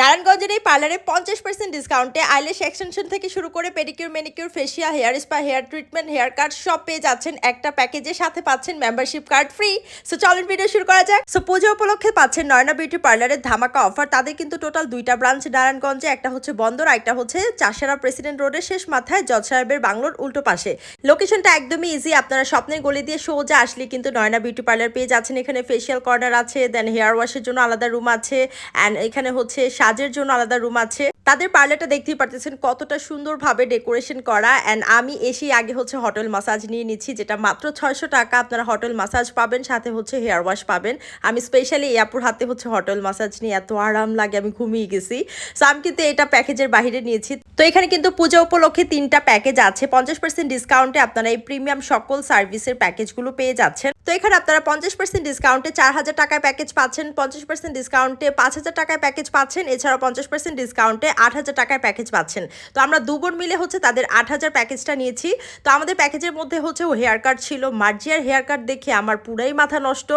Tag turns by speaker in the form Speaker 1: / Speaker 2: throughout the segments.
Speaker 1: নারায়ণগঞ্জের এই পার্লারে পঞ্চাশ পার্সেন্ট ডিসকাউন্টে আইলেশ এক্সটেনশন থেকে শুরু করে pedicure manicure facial hair spa hair treatment haircut সব পেয়ে যাচ্ছেন একটা প্যাকেজের সাথে পাচ্ছেন মেম্বারশিপ কার্ড ফ্রি সো চলেন ভিডিও শুরু করা যাক। সো পুজো উপলক্ষে পাচ্ছেন নয়না বিউটি পার্লারের ধামাকা অফার তাদের কিন্তু টোটাল দুইটা ব্রাঞ্চ নারায়ণগঞ্জে, একটা হচ্ছে বন্দর একটা হচ্ছে চাষারা প্রেসিডেন্ট রোডের শেষ মাথায় জজ সাহেবের বাংলোর উল্টো পাশে। লোকেশনটা একদমই ইজি আপনারা স্বপ্নের গলি দিয়ে সোজা আসলে কিন্তু নয়না বিউটি পার্লার পেয়ে যাচ্ছেন। এখানে ফেসিয়াল কর্নার আছে দেন হেয়ার ওয়াশের জন্য আলাদা রুম আছে অ্যান্ড এখানে হচ্ছে সাজের জন্য আলাদা রুম আছে। তাদের পার্লারটা দেখতেই পারতেছেন কতটা সুন্দরভাবে ডেকোরেশন করা। অ্যান্ড আমি এসেই আগে হচ্ছে হোটেল মাসাজ নিয়ে নিচ্ছি, যেটা মাত্র ছয়শো টাকা আপনারা হোটেল মাসাজ পাবেন, সাথে হচ্ছে হেয়ার ওয়াশ পাবেন। আমি স্পেশালি এয়ারপোর্ট হাতে হচ্ছে হোটেল মাসাজ নিয়ে এত আরাম লাগে, আমি ঘুমিয়ে গেছি। সো আমি কিন্তু এটা প্যাকেজের বাইরে নিয়েছি। তো এখানে কিন্তু পূজা উপলক্ষে তিনটা প্যাকেজ আছে। পঞ্চাশ পার্সেন্ট ডিসকাউন্টে আপনারা এই প্রিমিয়াম সকল সার্ভিসের প্যাকেজগুলো পেয়ে যাচ্ছেন। তো এখানে আপনারা পঞ্চাশ পার্সেন্ট ডিসকাউন্টে চার হাজার টাকায় প্যাকেজ পাচ্ছেন, পঞ্চাশ পার্সেন্ট ডিসকাউন্টে পাঁচ হাজার টাকায় প্যাকেজ পাচ্ছেন। এছাড়াও পঞ্চাশ পার্সেন্ট ডিসকাউন্টে আট হাজার টাকায় প্যাকেজ পাচ্ছেন তো আমরা দুবোন মিলে হচ্ছে তাদের আট হাজার প্যাকেজটা নিয়েছি তো আমাদের প্যাকেজের মধ্যে হচ্ছে হেয়ার কাট ছিল মার্জিয়ার হেয়ার কাট দেখে আমার পুরাই মাথা নষ্ট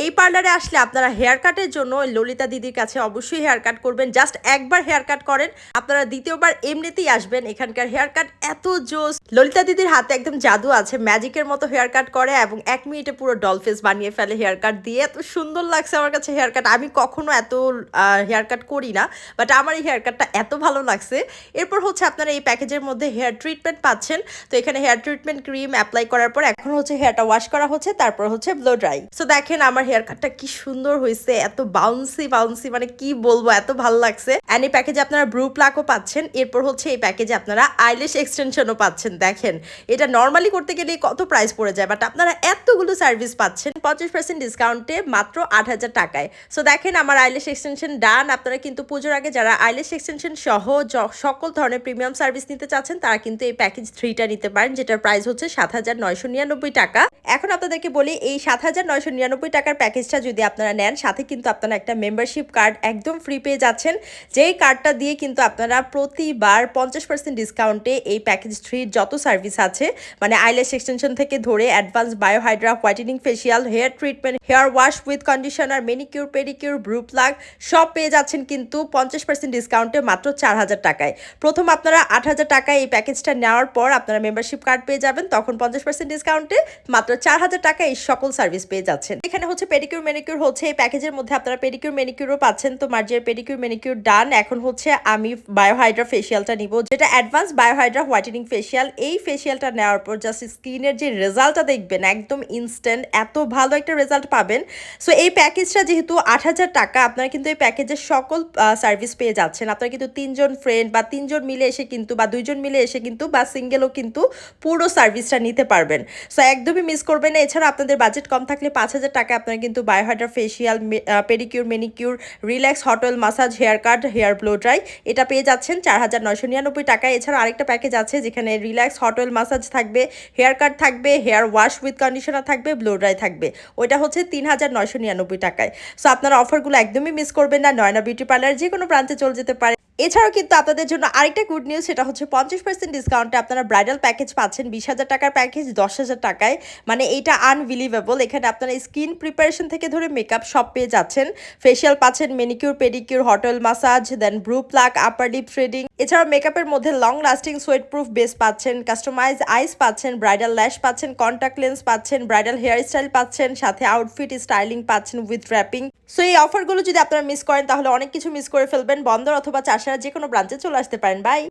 Speaker 1: এই পার্লারে আসলে আপনারা হেয়ার কাটের জন্য ললিতা দিদির কাছে অবশ্যই হেয়ার কাট করবেন জাস্ট একবার হেয়ার কাট করেন আপনারা দ্বিতীয়বার এমনিতেই আসবেন এখানকার হেয়ার কাট এত জোস ললিতা দিদির হাতে একদম জাদু আছে ম্যাজিকের মতো হেয়ার কাট করে এবং এক মিনিটে পুরো ডল ফেস বানিয়ে ফেলে হেয়ার কাট দিয়ে এত সুন্দর লাগছে আমার কাছে হেয়ার কাট আমি কখনো এত হেয়ার কাট করি না বাট আমার এই হেয়ার কাটটা এত ভালো লাগছে। এরপর হচ্ছে আপনারা এই প্যাকেজের মধ্যে হেয়ার ট্রিটমেন্ট পাচ্ছেন। তো এখানে হেয়ার ট্রিটমেন্ট ক্রিম অ্যাপ্লাই করার পর এখন হচ্ছে হেয়ারটা ওয়াশ করা হচ্ছে, তারপর হচ্ছে ব্লো ড্রাই। সো দেখেন আমার হেয়ার কাটটা কি সুন্দর হয়েছে, এত বাউন্সি বাউন্সি মানে কি বলব, এত ভালো লাগছে। অ্যান্ড এই প্যাকেজে আপনারা ব্রু প্লাকও পাচ্ছেন। এরপর হচ্ছে এই প্যাকেজে আপনারা আইলিশ এক্সটেনশনও পাচ্ছেন। দেখেন, এটা নর্মালি করতে গেলে কত প্রাইস পড়ে যায় বাট আপনারা এতগুলো সার্ভিস পাচ্ছেন পঞ্চাশ পার্সেন্ট ডিসকাউন্টে মাত্র আট হাজার টাকায়। সো দেখেন আমার আইলিশ এক্সটেনশন ডান আপনারা কিন্তু পুজোর আগে যারা আইলিশ এক্সটেনশন সহ সকল ধরনের প্রিমিয়াম সার্ভিস নিতে চাচ্ছেন, তারা কিন্তু এই প্যাকেজ থ্রিটা নিতে পারেন, যেটার প্রাইস হচ্ছে সাত হাজার নয়শো নিরানব্বই টাকা। এখন আপনাদেরকে বলি, এই সাত হাজার নয়শো নিরানব্বই টাকার প্যাকেজটা যদি আপনারা নেন, সাথে কিন্তু আপনারা একটা মেম্বারশিপ কার্ড একদম ফ্রি পেয়ে যাচ্ছেন। যেই কার্ডটা দিয়ে কিন্তু আপনারা প্রতিবার পঞ্চাশ পার্সেন্ট ডিসকাউন্টে এই প্যাকেজ থ্রির যত সার্ভিস আছে মানে আইলেস এক্সটেনশন থেকে ধরে advance biohydra whitening facial hair treatment hair wash with conditioner manicure pedicure brow pluck সব পেয়ে যাচ্ছেন কিন্তু পঞ্চাশ পার্সেন্ট ডিসকাউন্টে মাত্র চার হাজার টাকায়। প্রথম আপনারা আট হাজার টাকায় এই প্যাকেজটা নেওয়ার পর আপনারা মেম্বারশিপ কার্ড পেয়ে যাবেন, তখন পঞ্চাশ পার্সেন্ট ডিসকাউন্টে মাত্র চার হাজার টাকায় এই সকল সার্ভিস পেয়ে যাচ্ছেন। এখানে হচ্ছে পেডিকিউর মেনিকিউর হচ্ছে, এই প্যাকেজের মধ্যে আপনারা পেডিকিউর মেনিকিউরও পাচ্ছেন। তো মার্জিয়ার পেডিকিউর মেনিকিউর ডান এখন হচ্ছে আমি বায়োহাইড্রা ফেসিয়ালটা নিব, যেটা অ্যাডভান্স বায়োহাইড্রা হোয়াইটেনিং ফেসিয়াল এই ফেসিয়ালটা নেওয়ার পর জাস্ট স্কিনের যে রেজাল্টটা দেখবেন, একদম ইনস্ট্যান্ট এত ভালো একটা রেজাল্ট পাবেন। সো এই প্যাকেজটা যেহেতু আট হাজার টাকা, আপনারা কিন্তু এই প্যাকেজের সকল সার্ভিস পেয়ে যাচ্ছেন। আপনারা কিন্তু তিনজন ফ্রেন্ড বা তিনজন মিলে এসে কিন্তু বা দুইজন মিলে এসে কিন্তু বা সিঙ্গেলও কিন্তু পুরো সার্ভিসটা নিতে পারবেন। সো একদমই মিস করবেন না। এছাড়া আপনাদের বাজেট কম থাকলে পাঁচ হাজার টাকা আপনারা কিন্তু biohydra facial pedicure manicure relax hot oil massage haircut hair blow dry এটা পেয়ে যাচ্ছেন চার হাজার নয়শো নিরানব্বই টাকায়। এছাড়া আরেকটা প্যাকেজ আছে যেখানে রিল্যাক্স হট অয়েল মাসাজ থাকবে হেয়ার কাট থাকবে হেয়ার ওয়াশ উইথ কন্ডিশনার থাকবে ব্লো ড্রাই থাকবে। ওইটা হচ্ছে তিন হাজার নয়শো নিরানব্বই টাকায়। সো আপনারা অফারগুলো একদমই মিস করবেন না। নয়না বিউটি পার্লার যে কোনো প্রান্তে চলে যেতে পারে। এছাড়াও কিন্তু আপনাদের জন্য আরেকটা গুড নিউজ সেটা হচ্ছে পঞ্চাশ পার্সেন্ট ডিসকাউন্টে আপনারা ব্রাইডাল প্যাকেজ পাচ্ছেন বিশ হাজার টাকার প্যাকেজ দশ হাজার টাকায়। মানে এইটা আনবিলিভেবল এখানে আপনারা স্কিন প্রিপারেশন থেকে ধরে মেকআপ সব পেয়ে যাচ্ছেন। ফেসিয়াল পাচ্ছেন মেনিকিউর পেডিকিউর হটল মাসাজ দেন brow pluck upper deep threading এছাড়াও মেকআপের মধ্যে long lasting sweat proof base পাচ্ছেন কাস্টমাইজ আইস পাচ্ছেন ব্রাইডাল ল্যাশ পাচ্ছেন কন্ট্যাক্ট লেন্স পাচ্ছেন ব্রাইডাল হেয়ার স্টাইল পাচ্ছেন, সাথে আউটফিট স্টাইলিং পাচ্ছেন উইথ র্যাপিং সো এই অফারগুলো যদি আপনারা মিস করেন, তাহলে অনেক কিছু মিস করে ফেলবেন। বন্দর অথবা চাষারা যে কোনো ব্রাঞ্চে চলে আসতে পারেন। বাই